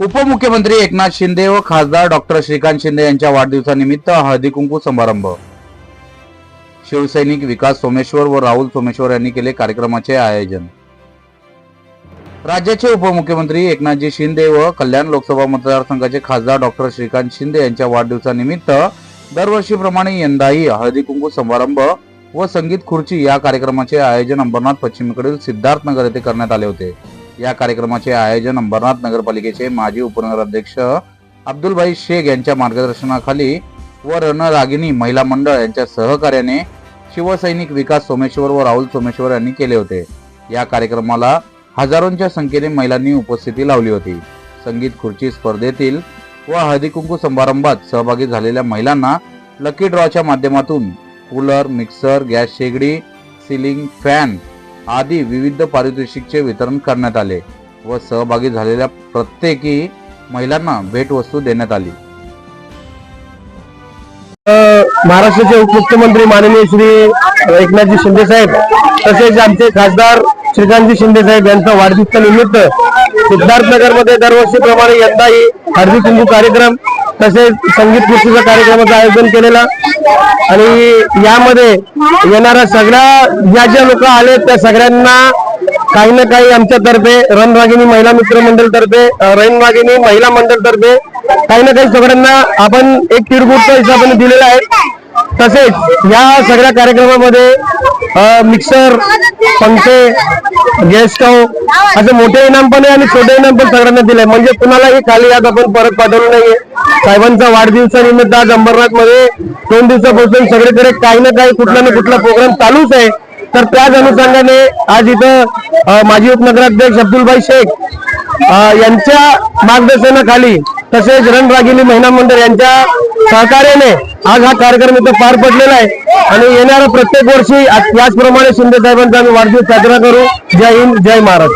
उपमुख्यमंत्री एकनाथ शिंदे व खासदार डॉक्टर श्रीकांत शिंदे यांच्या वाढदिवसानिमित्त हळदी कुंकू समारंभ. शिवसैनिक विकास सोमेश्वर व राहुल सोमेश्वर यांनी केले कार्यक्रमाचे आयोजन. राज्याचे उपमुख्यमंत्री एकनाथजी शिंदे व कल्याण लोकसभा मतदारसंघाचे खासदार डॉक्टर श्रीकांत शिंदे यांच्या वाढदिवसानिमित्त दरवर्षीप्रमाणे यंदाही हळदी कुंकू समारंभ व संगीत खुर्ची या कार्यक्रमाचे आयोजन अंबरनाथ पश्चिमेकडील सिद्धार्थनगर येथे करण्यात आले होते. या कार्यक्रमाचे आयोजन अंबरनाथ नगरपालिकेचे माजी उपनगराध्यक्ष अब्दुलभाई शेख यांच्या मार्गदर्शनाखाली व रणरागिनी महिला मंडळ यांच्या सहकार्याने शिवसैनिक विकास सोमेश्वर व राहुल सोमेश्वर यांनी केले होते. या कार्यक्रमाला हजारोंच्या संख्येने महिलांनी उपस्थिती लावली होती. संगीत खुर्ची स्पर्धेतील व हळदीकुंकू समारंभात सहभागी झालेल्या महिलांना लकी ड्रॉच्या माध्यमातून कूलर मिक्सर गॅस शेगडी सिलिंग फॅन आदी विविध पारितोषिकचे वितरण करण्यात आले व सहभागी झालेल्या प्रत्येकी महिलांना भेटवस्तू देण्यात आली. महाराष्ट्राचे उपमुख्यमंत्री माननीय श्री एकनाथजी शिंदे साहेब तसेच आमचे खासदार श्रीकांतजी शिंदे साहेब यांचा वाढदिवसा निमित्त सिद्धार्थनगर दरवर्षीप्रमाणे यंदाही हळदी कुंकू कार्यक्रम तसेच संगीत कुस्तीचा कार्यक्रमाचं आयोजन केलेलं. आणि यामध्ये येणाऱ्या सगळ्या ज्या ज्या लोक आले त्या सगळ्यांना काही ना काही आमच्यातर्फे रणरागिणी महिला मित्र मंडळ तर्फे रणरागिनी महिला मंडळ तर्फे काही ना काही सगळ्यांना आपण एक तिळगुटच्या हिशोबाने दिलेला आहे. तसेच या सगळ्या कार्यक्रमामध्ये मिक्सर पंखे गॅस स्टव असे मोठे इनाम पण आहे आणि छोटे इनाम पण सगळ्यांना दिले म्हणजे कुणालाही खाली आज आपण परत पाठवलं नाहीये. साहेबांचा वाढदिवसानिमित्त आज अंबरनाथमध्ये दोन दिवसापासून सगळीकडे काही ना काही कुठला ना कुठला प्रोग्राम चालूच आहे. तर त्याच अनुषंगाने आज इथं माजी उपनगराध्यक्ष अब्दुलभाई शेख यांच्या मार्गदर्शनाखाली तसेच रणरागिनी महिला मंडळ यांच्या सहकार्याने आज हा कार्यक्रम इथं पार पडलेला आहे. आणि येणाऱ्या प्रत्येक वर्षी याचप्रमाणे शिंदे साहेबांचा आम्ही वाढदिवस साजरा करू. जय हिंद जय महाराज